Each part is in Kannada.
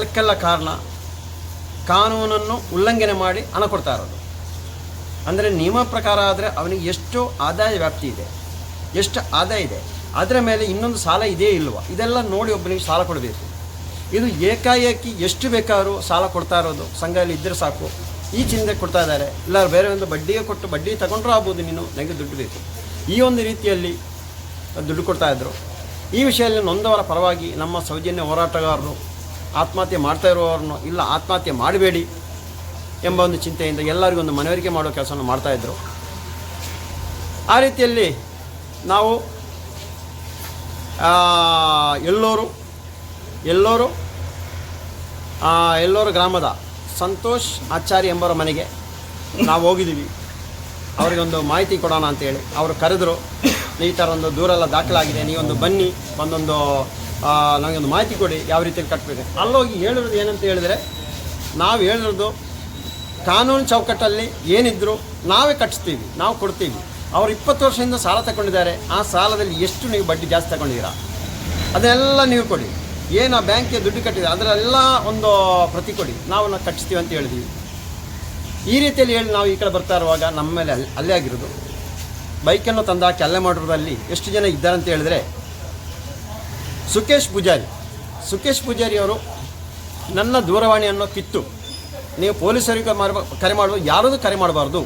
ಇದಕ್ಕೆಲ್ಲ ಕಾರಣ ಕಾನೂನನ್ನು ಉಲ್ಲಂಘನೆ ಮಾಡಿ ಹಣ ಕೊಡ್ತಾ ಇರೋದು. ಅಂದರೆ ನಿಯಮ ಪ್ರಕಾರ ಆದರೆ ಅವನಿಗೆ ಎಷ್ಟು ಆದಾಯ ವ್ಯಾಪ್ತಿ ಇದೆ. ಎಷ್ಟು ಆದಾಯ ಇದೆ. ಅದರ ಮೇಲೆ ಇನ್ನೊಂದು ಸಾಲ ಇದೆಯೇ ಇಲ್ವ? ಇದೆಲ್ಲ ನೋಡಿ ಒಬ್ಬನಿಗೆ ಸಾಲ ಕೊಡಬೇಕು. ಇದು ಏಕಾಏಕಿ ಎಷ್ಟು ಬೇಕಾದ್ರೂ ಸಾಲ ಕೊಡ್ತಾ ಇರೋದು. ಸಂಘದಲ್ಲಿ ಇದ್ದರೆ ಸಾಕು. ಈ ಚಿಂತೆ ಕೊಡ್ತಾ ಇದ್ದಾರೆ. ಇಲ್ಲ, ಬೇರೆ ಒಂದು ಬಡ್ಡಿಗೆ ಕೊಟ್ಟು ಬಡ್ಡಿ ತಗೊಂಡ್ರೂ ಆಗ್ಬೋದು ನೀನು. ನನಗೆ ದುಡ್ಡು ಬೇಕು. ಈ ಒಂದು ರೀತಿಯಲ್ಲಿ ದುಡ್ಡು ಕೊಡ್ತಾ ಇದ್ದರು ಈ ವಿಷಯದಲ್ಲಿ ನೊಂದವರ ಪರವಾಗಿ ನಮ್ಮ ಸೌಜನ್ಯ ಹೋರಾಟಗಾರರು ಆತ್ಮಹತ್ಯೆ ಮಾಡ್ತಾ ಇರುವವರನ್ನು ಇಲ್ಲ ಆತ್ಮಹತ್ಯೆ ಮಾಡಬೇಡಿ ಎಂಬ ಒಂದು ಚಿಂತೆಯಿಂದ ಎಲ್ಲರಿಗೂ ಒಂದು ಮನವರಿಕೆ ಮಾಡೋ ಕೆಲಸವನ್ನು ಮಾಡ್ತಾಯಿದ್ರು ಆ ರೀತಿಯಲ್ಲಿ ನಾವು ಎಲ್ಲೋರು ಎಲ್ಲೋರು ಎಲ್ಲೋರು ಗ್ರಾಮದ ಸಂತೋಷ್ ಆಚಾರ್ಯ ಎಂಬರ ಮನೆಗೆ ನಾವು ಹೋಗಿದ್ದೀವಿ. ಅವರಿಗೊಂದು ಮಾಹಿತಿ ಕೊಡೋಣ ಅಂತೇಳಿ. ಅವರು ಕರೆದರು ಈ ಥರ ಒಂದು ದೂರೆಲ್ಲ ದಾಖಲಾಗಿದೆ, ನೀವೊಂದು ಬನ್ನಿ ಒಂದೊಂದು ನನಗೊಂದು ಮಾಹಿತಿ ಕೊಡಿ, ಯಾವ ರೀತಿಯಲ್ಲಿ ಕಟ್ಟಬೇಕು ಅಲ್ಲೋಗಿ ಹೇಳಿರೋದು ಏನಂತ ಹೇಳಿದರೆ, ನಾವು ಹೇಳಿರೋದು ಕಾನೂನು ಚೌಕಟ್ಟಲ್ಲಿ ಏನಿದ್ರು ನಾವೇ ಕಟ್ಟಿಸ್ತೀವಿ ನಾವು ಕೊಡ್ತೀವಿ. ಅವರು ಇಪ್ಪತ್ತು ವರ್ಷದಿಂದ ಸಾಲ ತಗೊಂಡಿದ್ದಾರೆ, ಆ ಸಾಲದಲ್ಲಿ ಎಷ್ಟು ನೀವು ಬಡ್ಡಿ ಜಾಸ್ತಿ ತಗೊಂಡಿದ್ದೀರಾ? ಅದನ್ನೆಲ್ಲ ನೀವು ಕೊಡಿ. ಏನು ಆ ಬ್ಯಾಂಕ್ಗೆ ದುಡ್ಡು ಕಟ್ಟಿದೆ ಅದರೆಲ್ಲ ಒಂದು ಪ್ರತಿ ಕೊಡಿ. ನಾವು ನಾವು ಕಟ್ಟಿಸ್ತೀವಿ ಅಂತ ಹೇಳಿದ್ವಿ. ಈ ರೀತಿಯಲ್ಲಿ ಹೇಳಿ ನಾವು ಈ ಕಡೆ ಬರ್ತಾ ಇರುವಾಗ ನಮ್ಮ ಮೇಲೆ ಅಲ್ಲಿ ಅಲ್ಲೇ ಆಗಿರೋದು. ಬೈಕನ್ನು ತಂದಾಕಿ ಅಲ್ಲೇ ಮಾಡಿರೋದಲ್ಲಿ ಎಷ್ಟು ಜನ ಇದ್ದಾರೆ ಅಂತ ಹೇಳಿದ್ರೆ ಸುಕೇಶ್ ಪೂಜಾರಿ. ಸುಕೇಶ್ ಪೂಜಾರಿ ಅವರು, ನನ್ನ ದೂರವಾಣಿಯನ್ನು ಕಿತ್ತು. ನೀವು ಪೊಲೀಸರಿಗೆ ಮಾಡ ಕರೆ ಮಾಡುವ ಯಾರದು ಕರೆ ಮಾಡಬಾರ್ದು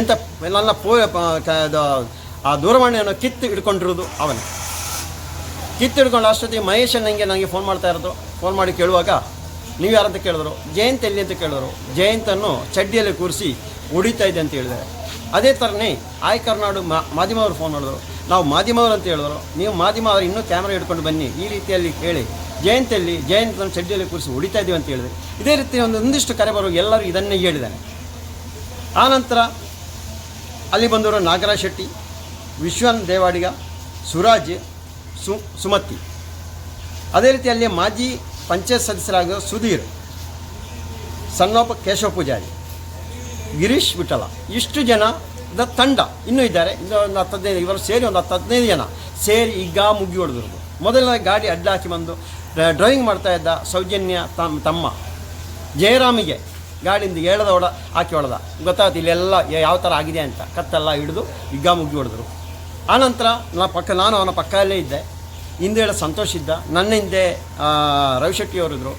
ಎಂತ ನನ್ನ ಪೋ ಆ ದೂರವಾಣಿಯನ್ನು ಕಿತ್ತು ಹಿಡ್ಕೊಂಡಿರೋದು ಅವನು. ಕಿತ್ತು ಹಿಡ್ಕೊಂಡು ಅಷ್ಟೊತ್ತಿಗೆ ಮಹೇಶ್ ನನಗೆ ನನಗೆ ಫೋನ್ ಮಾಡ್ತಾ ಇರೋದು. ಫೋನ್ ಮಾಡಿ ಕೇಳುವಾಗ, ನೀವು ಯಾರಂತ ಕೇಳಿದ್ರು? ಜಯಂತ್ ಎಲ್ಲಿ ಅಂತ ಕೇಳಿದ್ರು. ಜಯಂತನ್ನು ಚಡ್ಡಿಯಲ್ಲಿ ಕೂರಿಸಿ, ಹೊಡಿತಾ ಇದೆ ಅಂತ ಹೇಳಿದ್ದಾರೆ. ಅದೇ ಥರನೇ, ಆಯ್ ಕರ್ನಾಡು ಮಾಧ್ಯಮವರು ಫೋನ್ ಮಾಡಿದ್ರು. ನಾವು ಮಾಧ್ಯಮವರು ಅಂತ ಹೇಳಿದ್ರು. ನೀವು ಮಾಧ್ಯಮ ಅವರು ಇನ್ನೂ ಕ್ಯಾಮ್ರಾ ಹಿಡ್ಕೊಂಡು ಬನ್ನಿ. ಈ ರೀತಿಯಲ್ಲಿ ಹೇಳಿ. ಜಯಂತಿ ನಮ್ಮ ಚಡ್ಡಿಯಲ್ಲಿ ಕೂರಿಸಿ ಹೊಡಿತಾ ಇದ್ದೀವಿ ಅಂತ ಹೇಳಿದ್ರೆ. ಇದೇ ರೀತಿ ಒಂದು ಒಂದಿಷ್ಟು ಕರೆ ಬರುವ ಎಲ್ಲರೂ ಇದನ್ನೇ ಹೇಳಿದ್ದಾರೆ. ಆನಂತರ ಅಲ್ಲಿ ಬಂದವರು ನಾಗರಾಜ್ ಶೆಟ್ಟಿ ವಿಶ್ವನ್ ದೇವಾಡಿಗ, ಸುರಾಜ್, ಸು, ಸುಮತಿ. ಅದೇ ರೀತಿ ಅಲ್ಲಿ ಮಾಜಿ ಪಂಚಾಯತ್ ಸದಸ್ಯರಾಗಿರೋ ಸುಧೀರ್ ಸಣ್ಣೋಪ ಕೇಶವ ಪೂಜಾರಿ, ಗಿರೀಶ್ ವಿಠಲ. ಇಷ್ಟು ಜನದ ತಂಡ ಇನ್ನೂ ಇದ್ದಾರೆ. ಇನ್ನು ಒಂದು ಹತ್ತು ಹದಿನೈದು, ಇವರು ಸೇರಿ ಒಂದು ಹತ್ತು ಹದಿನೈದು ಜನ ಸೇರಿ ಈಗ ಮುಗಿ ಹೊಡೆದಿರೋದು. ಮೊದಲನೇ ಗಾಡಿ ಅಡ್ಡಾಕಿ ಬಂದು ಡ್ರೈವಿಂಗ್ ಮಾಡ್ತಾ ಇದ್ದ ಸೌಜನ್ಯ ತಮ್ಮ ತಮ್ಮ, ಜಯರಾಮಿಗೆ ಗಾಡಿಯಿಂದ ಏಳದ ಹೊಡ ಹಾಕಿ ಹೊಡೆದ. ಗೊತ್ತಾಯ್ತು ಇಲ್ಲೆಲ್ಲ ಯಾವ ಥರ ಆಗಿದೆ ಅಂತ. ಕತ್ತೆಲ್ಲ ಹಿಡಿದು ಈಗ ಮುಗಿ ಹೊಡೆದ್ರು. ಆನಂತರ ನಾ, ಪಕ್ಕ ನಾನು ಅವನ ಪಕ್ಕದಲ್ಲೇ ಇದ್ದೆ. ಹಿಂದೆ ಹೇಳ ಸಂತೋಷ ಇದ್ದ. ನನ್ನ ಹಿಂದೆ ರವಿಶೆಟ್ಟಿಯವರಿದ್ದರು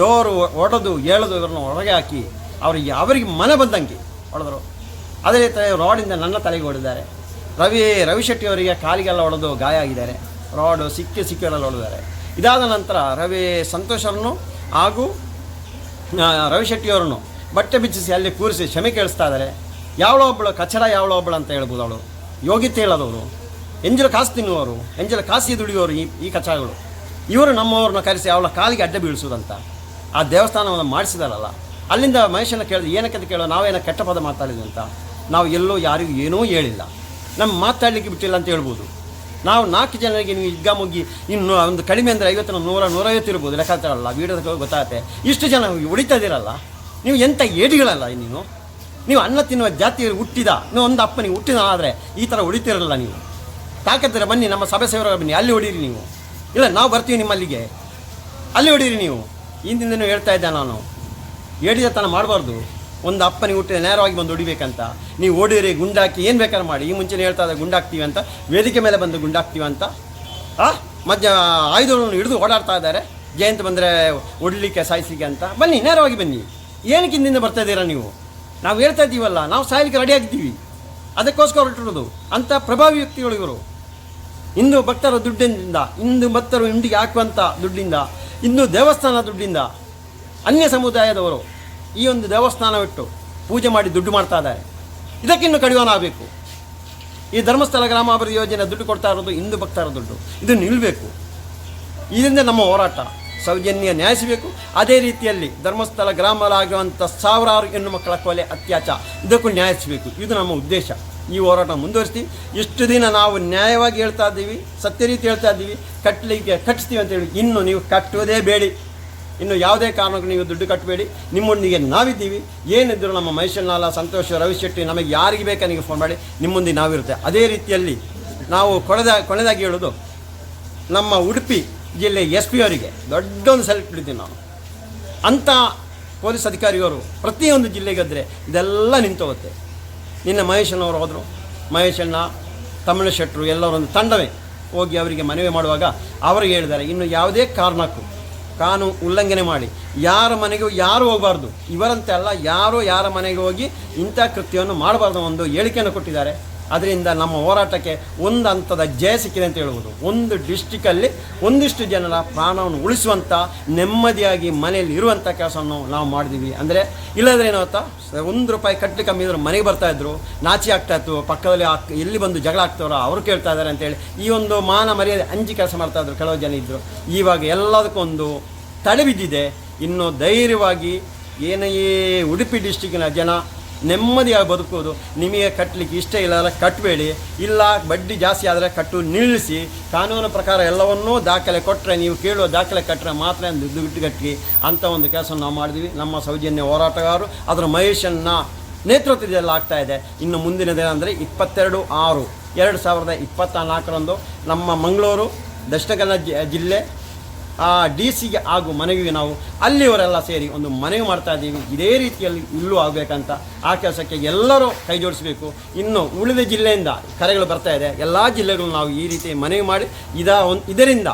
ಡೋರು ಹೊಡೆದು ಹೇಳೋದು ಇವ್ರನ್ನ ಹೊರಗೆ ಹಾಕಿ, ಅವ್ರಿಗೆ, ಅವರಿಗೆ ಮನೆ ಬಂದಂಗೆ ಹೊಡೆದ್ರು. ಅದೇ ರೀತಿ ರಾಡಿಂದ ನನ್ನ ತಲೆಗೆ ಹೊಡೆದಿದ್ದಾರೆ ರವಿ ರವಿಶೆಟ್ಟಿ ಅವರಿಗೆ ಕಾಲಿಗೆಲ್ಲ ಹೊಡೆದು ಗಾಯ ಆಗಿದ್ದಾರೆ. ರಾಡು ಸಿಕ್ಕಿ ಸಿಕ್ಕಿರೆಲ್ಲ ಹೊಡೆದಿದ್ದಾರೆ ಇದಾದ ನಂತರ ರವಿ ಸಂತೋಷ್ ಹಾಗೂ ಆ, ರವಿಶೆಟ್ಟಿಯವರನ್ನು ಬಟ್ಟೆ ಬಿಚ್ಚಿಸಿ ಅಲ್ಲಿ ಕೂರಿಸಿ ಕ್ಷಮೆ ಕೇಳಿಸ್ತಾ ಇದ್ದಾರೆ. ಯಾವಳೋ ಒಬ್ಬಳು ಕಚಡ ಯಾವಳೋ ಒಬ್ಬಳು ಅಂತ ಹೇಳ್ಬೋದು ಅವಳು. ಯೋಗ್ಯತೆ ಹೇಳೋದವರು. ಎಂಜಲ ಕಾಸು ತಿನ್ನುವರು ಎಂಜಲ ಕಾಸಿ ದುಡಿಯೋರು ಈ ಈ ಕಚಡಗಳು. ಇವರು ನಮ್ಮವ್ರನ್ನ ಕರೆಸಿ ಅವಳ ಕಾಲಿಗೆ ಅಡ್ಡ ಬೀಳಿಸೋದಂತ ಆ ದೇವಸ್ಥಾನವನ್ನು ಮಾಡಿಸಿದಾರಲ್ಲ. ಅಲ್ಲಿಂದ ಮಹೇಶನ ಕೇಳಿದ್ರು ಏನಕ್ಕೆ ಅಂತ ಕೇಳೋ ನಾವೇನೋ ಕೆಟ್ಟ ಪದ ಮಾತಾಡಿದ್ವಿ ಅಂತ. ನಾವು ಎಲ್ಲೋ ಯಾರಿಗೂ ಏನೂ ಹೇಳಿಲ್ಲ. ನಮ್ಮ ಮಾತಾಡಲಿಕ್ಕೆ ಬಿಟ್ಟಿಲ್ಲ ಅಂತ ಹೇಳ್ಬೋದು. ನಾವು ನಾಲ್ಕು ಜನರಿಗೆ ನೀವು ಈಗ ಮುಗ್ಗಿ ಇನ್ನು ಒಂದು ಕಡಿಮೆ ಅಂದರೆ ಐವತ್ತು, ನೂರ, ನೂರೈವತ್ತು ಇರ್ಬೋದು ಲೆಕ್ಕಾಚಾರಲ್ಲ ವೀಡಿಯೋದ ಗೊತ್ತಾಗುತ್ತೆ. ಇಷ್ಟು ಜನ ಹೊಡಿತದಿರಲ್ಲ ನೀವು ಎಂಥ ಏಡಿಗಳಲ್ಲ ನೀನು? ನೀವು ಅನ್ನ ತಿನ್ನುವ ಜಾತಿ ಹುಟ್ಟಿದ, ನೀವು ಒಂದು ಅಪ್ಪನಿಗೆ ಹುಟ್ಟಿದ ಆದರೆ ಈ ಥರ ಹೊಡಿತಿರಲ್ಲ ನೀವು. ತಾಕತ್ತಿರ ಬನ್ನಿ, ನಮ್ಮ ಸಭೆ ಸೇವರ ಬನ್ನಿ, ಅಲ್ಲಿ ಹೊಡೀರಿ ನೀವು. ಇಲ್ಲ, ನಾವು ಬರ್ತೀವಿ ನಿಮ್ಮಲ್ಲಿಗೆ ಅಲ್ಲಿ ಹೊಡೀರಿ ನೀವು. ಹಿಂದಿಂದನೂ ಹೇಳ್ತಾ ಇದ್ದೆ ನಾನು. ಏಡಿದ ತನ ಮಾಡಬಾರ್ದು. ಒಂದು ಅಪ್ಪನಿಗೆ ಹುಟ್ಟಿದ ನೇರವಾಗಿ ಬಂದು ಹೊಡಿಬೇಕಂತ, ನೀವು ಓಡಿರಿ, ಗುಂಡಾಕಿ, ಏನು ಬೇಕಾದ್ರೆ ಮಾಡಿ. ಈ ಮುಂಚೆನೇ ಹೇಳ್ತಾ ಇದ್ದ ಗುಂಡಾಕ್ತೀವಿ ಅಂತ, ವೇದಿಕೆ ಮೇಲೆ ಬಂದು ಗುಂಡಾಕ್ತೀವಿ ಅಂತ. ಆ, ಮಧ್ಯ ಆಯುಧಗಳನ್ನು ಹಿಡಿದು ಓಡಾಡ್ತಾ ಇದ್ದಾರೆ. ಜಯಂತ್ ಬಂದರೆ ಹೊಡಲಿಕ್ಕೆ ಸಾಯಿಸಲಿಕ್ಕೆ ಅಂತ. ಬನ್ನಿ, ನೇರವಾಗಿ ಬನ್ನಿ. ಏನಕ್ಕೆ ಹಿಂದಿಂದ ಬರ್ತಾ ಇದ್ದೀರಾ ನೀವು? ನಾವು ಹೇಳ್ತಾ ಇದ್ದೀವಲ್ಲ, ನಾವು ಸಾಯಲಿಕ್ಕೆ ರೆಡಿ ಆಗ್ತೀವಿ ಅದಕ್ಕೋಸ್ಕರ ಹೊರಟಿರೋದು. ಅಂಥ ಪ್ರಭಾವಿ ವ್ಯಕ್ತಿಗಳು ಇವರು. ಇಂದು ಭಕ್ತರ ದುಡ್ಡಿನಿಂದ ಇಂದು ಭಕ್ತರು ಇಂಡಿಗೆ ಹಾಕುವಂಥ ದುಡ್ಡಿಂದ ಇಂದು ದೇವಸ್ಥಾನ ದುಡ್ಡಿಂದ, ಅನ್ಯ ಸಮುದಾಯದವರು ಈ ಒಂದು ದೇವಸ್ಥಾನವಿಟ್ಟು ಪೂಜೆ ಮಾಡಿ ದುಡ್ಡು ಮಾಡ್ತಾ ಇದ್ದಾರೆ. ಇದಕ್ಕಿನ್ನು ಕಡಿವಾಣಾಗಬೇಕು ಈ ಧರ್ಮಸ್ಥಳ ಗ್ರಾಮಾಭಿವೃದ್ಧಿ ಯೋಜನೆ ದುಡ್ಡು ಕೊಡ್ತಾ ಇರೋದು ಹಿಂದೂ ಭಕ್ತರ ದುಡ್ಡು. ಇದು ನಿಲ್ಲಬೇಕು ಇದರಿಂದ ನಮ್ಮ ಹೋರಾಟ. ಸೌಜನ್ಯ ನ್ಯಾಯಿಸಬೇಕು. ಅದೇ ರೀತಿಯಲ್ಲಿ ಧರ್ಮಸ್ಥಳ ಗ್ರಾಮಲಾಗಿರುವಂಥ ಸಾವಿರಾರು ಹೆಣ್ಣು ಮಕ್ಕಳ ಕೊಲೆ, ಅತ್ಯಾಚಾರ, ಇದಕ್ಕೂ ನ್ಯಾಯಿಸಬೇಕು. ಇದು ನಮ್ಮ ಉದ್ದೇಶ. ಈ ಹೋರಾಟ ಮುಂದುವರಿಸ್ತೀವಿ. ಇಷ್ಟು ದಿನ ನಾವು ನ್ಯಾಯವಾಗಿ ಹೇಳ್ತಾ ಇದ್ದೀವಿ, ಸತ್ಯ ರೀತಿ ಹೇಳ್ತಾ ಇದ್ದೀವಿ. ಕಟ್ಟಲಿಕ್ಕೆ ಕಟ್ಟಿಸ್ತೀವಿ ಅಂತೇಳಿ ಇನ್ನು ನೀವು ಕಟ್ಟುವುದೇ ಬೇಡಿ. ಇನ್ನು ಯಾವುದೇ ಕಾರಣಕ್ಕೂ ನೀವು ದುಡ್ಡು ಕಟ್ಟಬೇಡಿ ನಿಮ್ಮೊಂದಿಗೆ ನಾವಿದ್ದೀವಿ. ಏನಿದ್ರು ನಮ್ಮ ಮೈಸೂರಿನಾಲ ಸಂತೋಷ್ ರವಿಶೆಟ್ಟಿ ನಮಗೆ ಯಾರಿಗೆ ಬೇಕಾ ನೀವು ಫೋನ್ ಮಾಡಿ. ನಿಮ್ಮೊಂದಿಗೆ ನಾವಿರುತ್ತೆ. ಅದೇ ರೀತಿಯಲ್ಲಿ ನಾವು ಕೊನೆದ ಕೊನೆದಾಗಿ ಹೇಳೋದು, ನಮ್ಮ ಉಡುಪಿ ಜಿಲ್ಲೆ ಎಸ್ ಪಿ ಅವರಿಗೆ ದೊಡ್ಡ ಒಂದು ಸೆಲ್ಫ್ ಬಿಡ್ತೀವಿ ನಾನು. ಅಂಥ ಪೊಲೀಸ್ ಅಧಿಕಾರಿಯವರು ಪ್ರತಿಯೊಂದು ಜಿಲ್ಲೆಗಾದರೆ ಇದೆಲ್ಲ ನಿಂತು ಹೋಗುತ್ತೆ ನಿನ್ನೆ ಮಹೇಶನವರು ಹೋದರು. ಮಹೇಶಣ್ಣ ತಮಿಳು ಶೆಟ್ಟರು ಎಲ್ಲರೊಂದು ತಂಡವೇ ಹೋಗಿ ಅವರಿಗೆ ಮನವಿ ಮಾಡುವಾಗ ಅವರಿಗೆ ಹೇಳಿದ್ದಾರೆ. ಇನ್ನು ಯಾವುದೇ ಕಾರಣಕ್ಕೂ ಕಾನೂನು ಉಲ್ಲಂಘನೆ ಮಾಡಿ. ಯಾರ ಮನೆಗೂ ಯಾರು ಹೋಗಬಾರ್ದು? ಇವರಂತೆ ಅಲ್ಲ, ಯಾರು ಯಾರ ಮನೆಗೆ ಹೋಗಿ ಇಂಥ ಕೃತ್ಯವನ್ನು ಮಾಡಬಾರ್ದು ಒಂದು ಹೇಳಿಕೆಯನ್ನು ಕೊಟ್ಟಿದ್ದಾರೆ. ಅದರಿಂದ ನಮ್ಮ ಹೋರಾಟಕ್ಕೆ ಒಂದು ಹಂತದ ಜಯ ಸಿಕ್ಕಿದೆ ಅಂತ ಹೇಳ್ಬೋದು ಒಂದು ಡಿಸ್ಟಿಕಲ್ಲಿ ಒಂದಿಷ್ಟು ಜನರ ಪ್ರಾಣವನ್ನು ಉಳಿಸುವಂಥ ನೆಮ್ಮದಿಯಾಗಿ ಮನೆಯಲ್ಲಿ ಇರುವಂಥ ಕೆಲಸವನ್ನು ನಾವು ಮಾಡಿದ್ದೀವಿ ಅಂದರೆ ಇಲ್ಲದ್ರೆ ಸ- ಒಂದು ರೂಪಾಯಿ ಕಟ್ಟಲಿ ಕಮ್ಮಿ ಇದ್ರು ಮನೆಗೆ ಬರ್ತಾಯಿದ್ರು ನಾಚಿ ಆಗ್ತಾ ಇತ್ತು, ಪಕ್ಕದಲ್ಲಿ ಆ ಎಲ್ಲಿ ಬಂದು ಜಗಳ ಆಗ್ತಾರೋ ಅವರು ಕೇಳ್ತಾ ಇದ್ದಾರೆ ಅಂತೇಳಿ ಈ ಒಂದು ಮಾನ ಮರ್ಯಾದೆ ಅಂಜಿ ಕೆಲಸ ಮಾಡ್ತಾ ಇದ್ರು, ಕೆಲವು ಜನ ಇದ್ದರು ಇವಾಗ ಎಲ್ಲದಕ್ಕೊಂದು ತಡೆ ಬಿದ್ದಿದೆ ಇನ್ನು ಧೈರ್ಯವಾಗಿ ಏನೇ ಉಡುಪಿ ಡಿಸ್ಟಿಕ್ಕಿನ ಜನ ನೆಮ್ಮದಿಯಾಗಿ ಬದುಕೋದು ನಿಮಗೆ ಕಟ್ಟಲಿಕ್ಕೆ ಇಷ್ಟ ಇಲ್ಲ ಕಟ್ಟಬೇಡಿ ಇಲ್ಲ, ಬಡ್ಡಿ ಜಾಸ್ತಿ ಆದರೆ ಕಟ್ಟು ನಿಲ್ಲಿಸಿ. ಕಾನೂನು ಪ್ರಕಾರ ಎಲ್ಲವನ್ನೂ ದಾಖಲೆ ಕೊಟ್ಟರೆ ನೀವು ಕೇಳುವ ದಾಖಲೆ ಕಟ್ಟರೆ ಮಾತ್ರ ದುಡ್ಡು ಕಟ್ಟಿ ಅಂತ ಒಂದು ಕೆಲಸವನ್ನು ನಾವು ಮಾಡಿದ್ವಿ ನಮ್ಮ ಸೌಜನ್ಯ ಹೋರಾಟಗಾರರು, ಅದರ ಮಹೇಶನ್ನ ನೇತೃತ್ವದಲ್ಲಿ ಆಗ್ತಾ ಇದೆ. ಇನ್ನು ಅಂದರೆ ಇಪ್ಪತ್ತೆರಡು ಆರು. ಎರಡು ಸಾವಿರದ ಇಪ್ಪತ್ತ ನಾಲ್ಕರಂದು ನಮ್ಮ ಮಂಗಳೂರು ದಕ್ಷಿಣ ಕನ್ನಡ ಜಿ- ಜಿಲ್ಲೆ ಡಿ ಸಿಗೆ ಹಾಗೂ ಮನೆಗೆ ನಾವು ಅಲ್ಲಿಯವರೆಲ್ಲ ಸೇರಿ ಒಂದು ಮನವಿ ಮಾಡ್ತಾ ಇದ್ದೀವಿ. ಇದೇ ರೀತಿಯಲ್ಲಿ ಇಲ್ಲೂ ಆಗಬೇಕಂತ ಆ ಕೆಲಸಕ್ಕೆ ಎಲ್ಲರೂ ಕೈ ಜೋಡಿಸಬೇಕು. ಇನ್ನು ಉಳಿದ ಜಿಲ್ಲೆಯಿಂದ ಕರೆಗಳು ಬರ್ತಾ ಇದೆ. ಎಲ್ಲ ಜಿಲ್ಲೆಗಳು ನಾವು ಈ ರೀತಿ ಮನವಿ ಮಾಡಿ ಇದ ಒಂದು ಇದರಿಂದ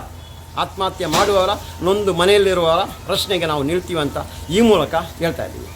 ಆತ್ಮಹತ್ಯೆ ಮಾಡುವವರ, ನೊಂದು ಮನೆಯಲ್ಲಿರುವವರ ಪ್ರಶ್ನೆಗೆ ನಾವು ನಿಲ್ತೀವಿ ಅಂತ ಈ ಮೂಲಕ ಹೇಳ್ತಾ ಇದ್ದೀವಿ.